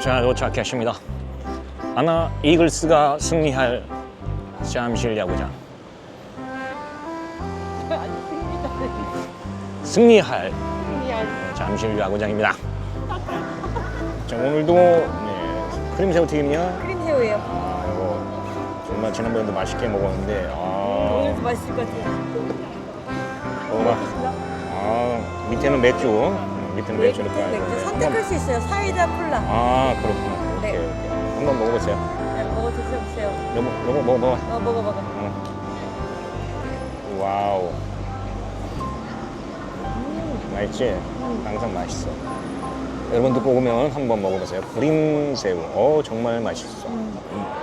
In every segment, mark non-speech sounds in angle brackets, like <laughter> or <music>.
자, 도착했습니다. 아나 이글스가 승리할 잠실 야구장. 승리할 잠실 야구장입니다. 자, 오늘도 네, 크림새우 튀김이야. 크림새우예요. 아, 이거 정말 지난번에도 맛있게 먹었는데, 아, 오늘도 맛있을 것 같아요. 먹어봐. 아, 밑에는 맥주, 음, 밑에는 맥주 깔고. 맥주 선택할 수 있어요. 사이다 콜라. 아, 그렇구나. 네. 오케이, 오케이. 한번 먹어보세요. 네, 먹어 드셔보세요. 여보, 여보, 먹어, 먹어. 어, 먹어 먹어. 응. 와우. 맛있지? 항상 맛있어. 여러분도 꼭 오면 한번 먹어보세요. 그림새우. 어, 정말 맛있어.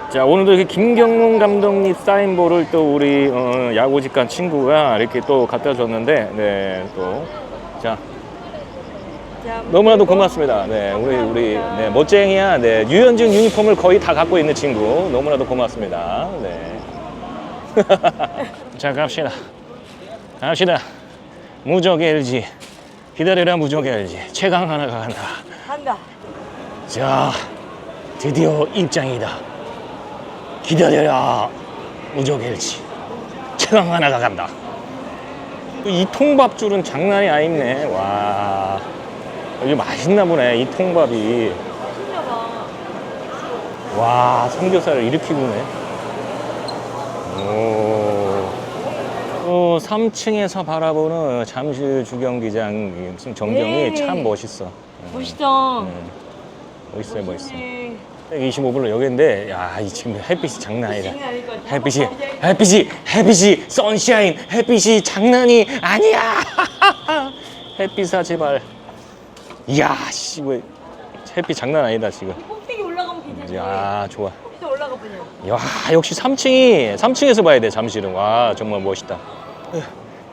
자, 오늘도 이렇게 김경문 감독님 사인볼을 또 우리 어, 야구 직관 친구가 이렇게 또 갖다 줬는데, 네, 또. 자, 자, 너무나도 고맙습니다. 네, 우리 우리. 네, 멋쟁이야. 네, 유현진 유니폼을 거의 다 갖고 있는 친구. 너무나도 고맙습니다. 네. <laughs> 자, 갑시다. 갑시다. 무적 LG. 기다려라 무적 LG. 최강 하나가 간다. 간다. 자, 드디어 입장이다. 기다려라 무적 LG. 최강 하나가 간다. 이 통밥줄은 장난이 아니네. 와. 여기 맛있나 보네. 이 통밥이. 와, 삼겹살을 이렇게 구네. 오. 또 3층에서 바라보는 잠실 주경기장 전경이 네. 참 멋있어. 멋있다. 음, 멋있어요, 멋있어. 25분로 여기인데, 야, 이 지금 햇빛이 장난 아니다. 햇빛이, 햇빛이, 햇빛이, 선샤인, 햇빛이 장난이 아니야. <laughs> 햇빛아, 제발. 이야, 씨, 왜, 햇빛 장난 아니다, 지금. 꼭대기 올라가면 괜찮지. 야, 좋아. 꼭대기 올라가 보냐. 야, 역시 3층이, 3층에서 봐야 돼, 잠실은. 와, 정말 멋있다.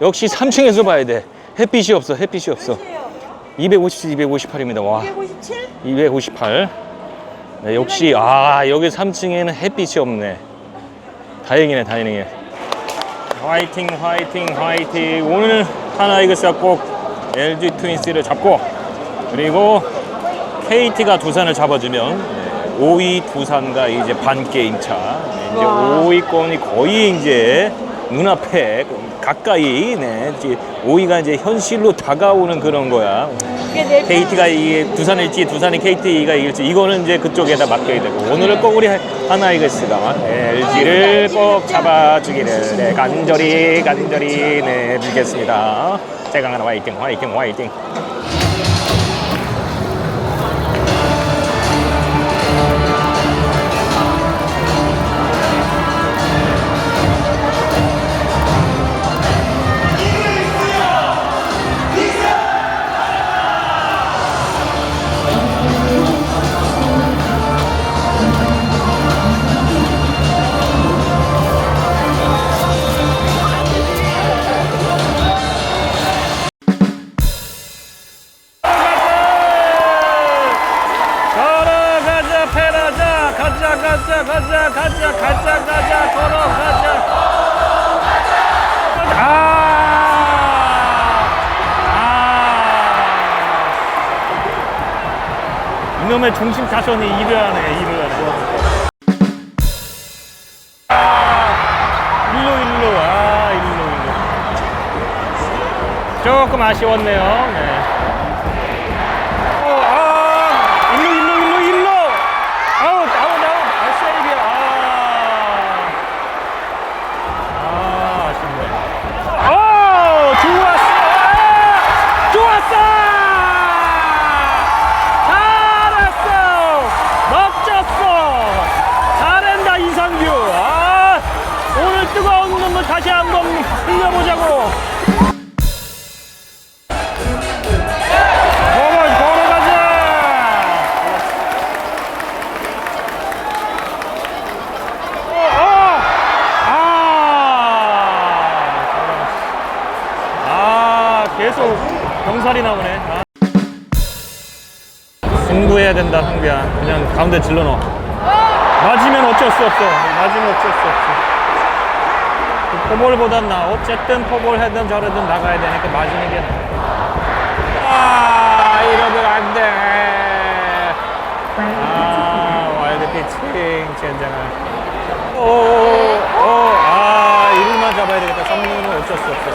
역시 3층에서 봐야 돼. 햇빛이 없어, 햇빛이 없어. 257, 258입니다. 와. 257? 258. 네, 역시 아 여기 3층에는 햇빛이 없네. 다행이네, 다행이네. 화이팅, 화이팅, 화이팅. 오늘 하나 이글스가 꼭 LG 트윈스를 잡고 그리고 KT가 두산을 잡아주면 네, 5위 두산과 이제 반 게임 차. 네, 이제 와. 5위권이 거의 이제 눈앞에 가까이 네, 이제 5위가 이제 현실로 다가오는 그런 거야. KT가 이 두산을 일지 두산이 KT가 이길지 이거는 이제 그쪽에다 맡겨야 되고 오늘은 꼭 우리 하나 이글스가 LG를 꼭 잡아주기를 네, 간절히 간절히 네 빌겠습니다. 제가 하나 화이팅 화이팅 화이팅. 이놈의 중심 타선이 일을 하네 일을 하네. 아, 일로 일로 아 일로 일로. 조금 아쉬웠네요. 네. 다시 한번 흘려보자고. 걸어가자. 어, 어! 아, 아, 나오네. 아. 승부해야 된다, 상비야. 그냥 가운데 질러 넣어. 맞으면 어쩔 수 없어. 맞으면 어쩔 수 없어. 포볼보단 나. 어쨌든 포볼 해든 저러든 나가야 되니까 맞으는 게 나. 아, 이러면 안 돼. 아, 화이팅 젠장아 오오아 이불만 잡아야 되겠다 3루는 어쩔 수 없어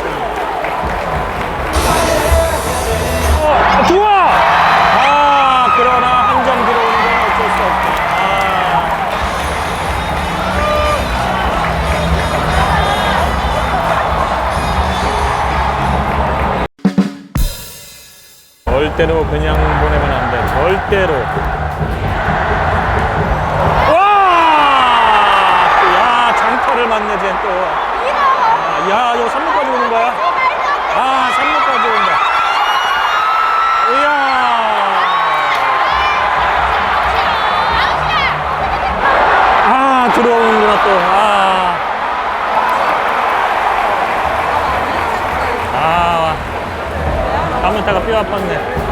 어, 좋아 아 절대로 그냥 보내면 안 돼. 절대로. 와! 야, 장터를 맞네, 쟤 또. 아, 야, 이거 3루까지 오는 거야? 아, 3루까지 온다. 이야. 아, 들어오는구나, 또. 아. 아. 가면타가 뼈 아팠네.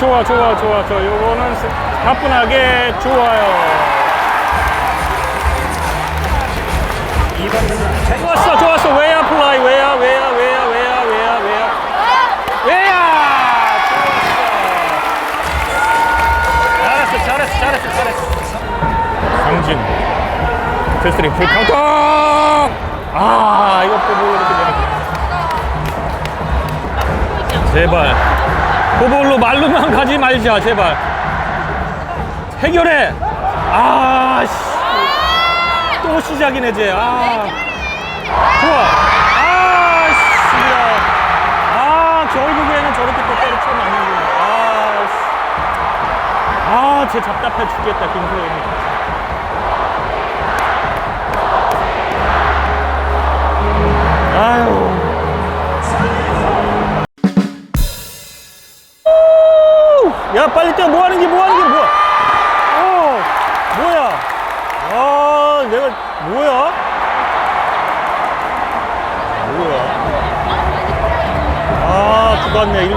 좋아 좋아 좋아. 좋아 요거는 스- 가뿐하게 좋아요. 좋았어 좋았어. 왜야 플라이 왜야 왜야 왜야 왜야 왜야 왜야 왜야 잘했어 잘했어 잘했어 잘했어. 상진. 패스트링 풀 카운터! 아 이거 포볼로 이렇게 되는 제발 포볼로 말로만 가지 말자 제발. 해결해. 아씨. 또 시작이네 쟤 아. 좋아. 아씨 아 결국에는 저렇게 또 때려쳐 맞는구나 아씨. 아쟤 답답해 죽겠다 김소연이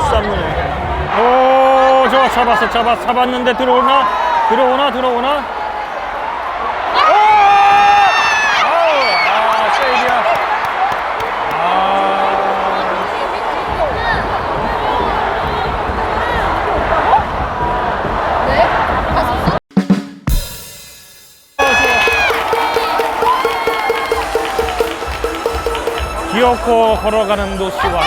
3루네 오 좋아 잡았어 잡았 잡았는데 들어오나? 들어오나 들어오나? 오! 아우, 아 세이비야. 아. 귀엽고 걸어가는 도시와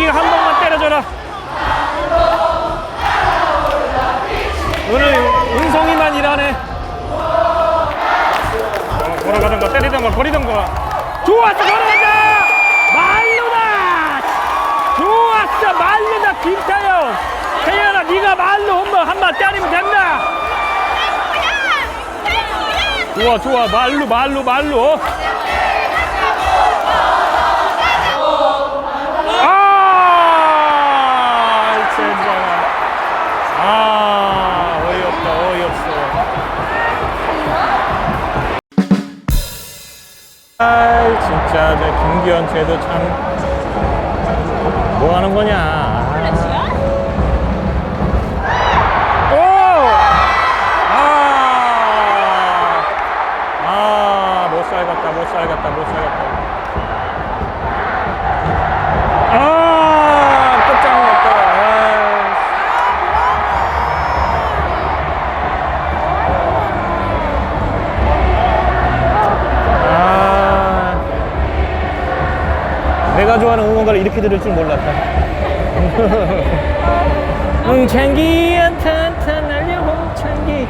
짱진혁이 한 번만 때려줘라. 오늘 은성이만 일하네. 어, 걸어가던 거 때리던 거 버리던 거. 좋았어 걸어가자. 말로다. 좋았어 말로다 김태형. 태현아 네가 말로 한번 한번 때리면 된다. 좋아 좋아 말로 말로 말로. 김기현 쟤도 참. 뭐 하는 거냐. 내가 좋아하는 응원가를 이렇게 들을 줄 몰랐다. <laughs> 홍창기야 탄탄 날려 홍창기.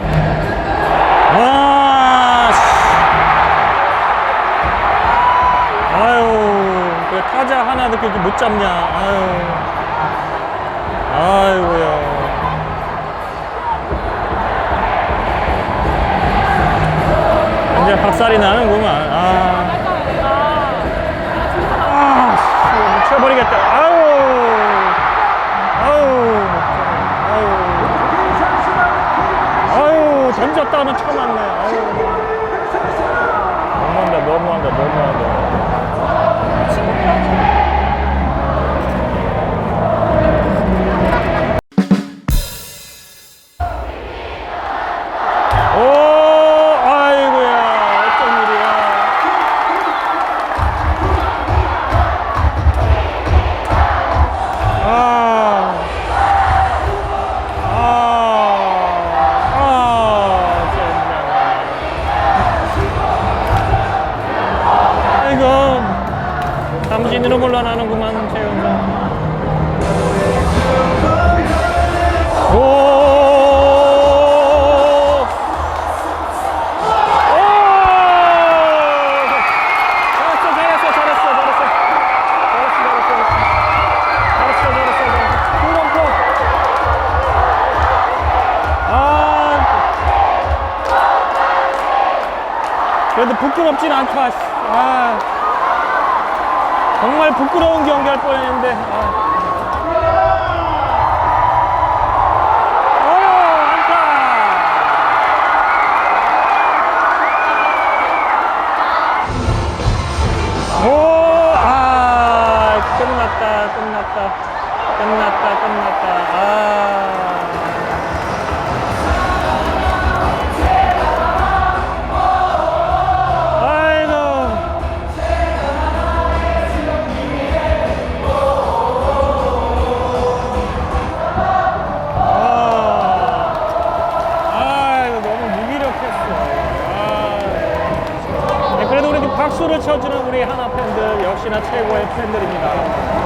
와. 씨. 아유, 왜 타자 하나 이렇게 못 잡냐. 아유. 아이고야. 이제 박살이 나는구만. 부끄럽진 않다. 씨. 아. 정말 부끄러운 경기 할 뻔했는데. 우리 하나 팬들 역시나 최고의 팬들입니다.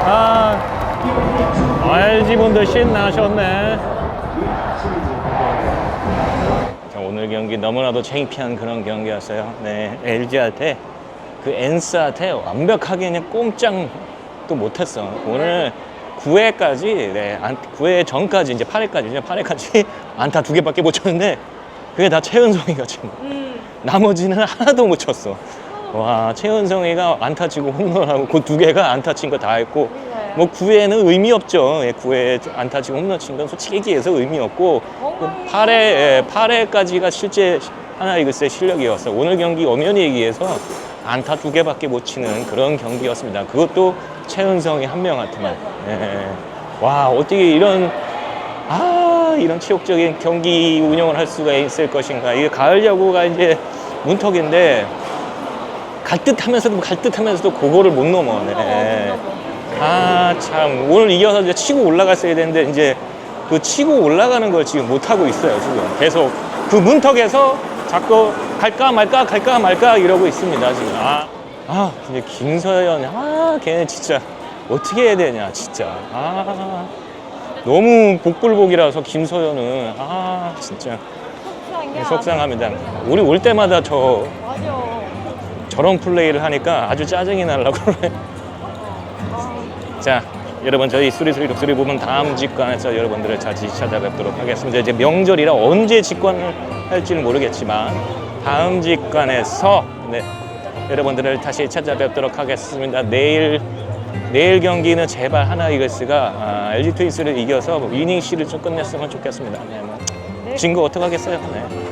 아, LG 분들 신나셨네. 자, 오늘 경기 너무나도 창피한 그런 경기였어요. 네, LG한테 그 엔스한테 완벽하게 그냥 꼼짝도 못했어. 오늘 9회까지, 네, 9회 전까지 이제 8회까지, 이제 8회까지 <laughs> 안타 두 개밖에 못 쳤는데 그게 다 최은성이가 지금. 음. 나머지는 하나도 못 쳤어. 와, 최은성이가 안타 치고 홈런하고 그 두 개가 안타 친 거 다 했고 뭐 9회는 의미 없죠. 예, 9회 안타 치고 홈런 친 건 솔직히 얘기해서 의미 없고 그 8회, 예, 8회까지가 실제 하나 이글스의 실력이었어. 오늘 경기 엄연히 얘기해서 안타 두 개밖에 못 치는 그런 경기였습니다. 그것도 최은성이 한 명한테만. 예. 와, 어떻게 이런 아 이런 치욕적인 경기 운영을 할 수가 있을 것인가 이게 가을 야구가 이제 문턱인데 갈 듯 하면서도 갈 듯 하면서도 그거를 못 넘어 네. 아 참 오늘 이겨서 이제 치고 올라갔어야 되는데 이제 그 치고 올라가는 걸 지금 못 하고 있어요 지금 계속 그 문턱에서 자꾸 갈까 말까 갈까 말까 이러고 있습니다 지금 아, 아 근데 김서연 아 걔는 진짜 어떻게 해야 되냐 진짜 아 너무 복불복이라서 김서연은 아 진짜. 속상합니다. 우리 올 때마다 저. 저런 플레이를 하니까 아주 짜증이 날라고 그래. 자, 여러분 저희 수리수리 독수리 부분 다음 직관에서 여러분들을 다시 찾아뵙도록 하겠습니다. 이제 명절이라 언제 직관을 할지는 모르겠지만 다음 직관에서 네, 여러분들을 다시 찾아뵙도록 하겠습니다. 내일 내일 경기는 제발 하나 이글스가 아, LG 트윈스를 이겨서 뭐 이닝 시를 좀 끝냈으면 좋겠습니다. 네, 뭐. 네. 진거 어떡하겠어요? 네.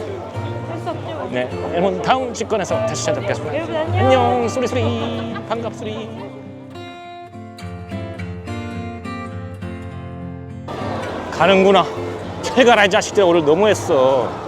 네, 여러분 다음 직관에서 다시 찾아뵙겠습니다. 여러분 안녕. 안녕, 수리수리, 반갑수리. 가는구나. 잘 가라 이 자식들 오늘 너무했어.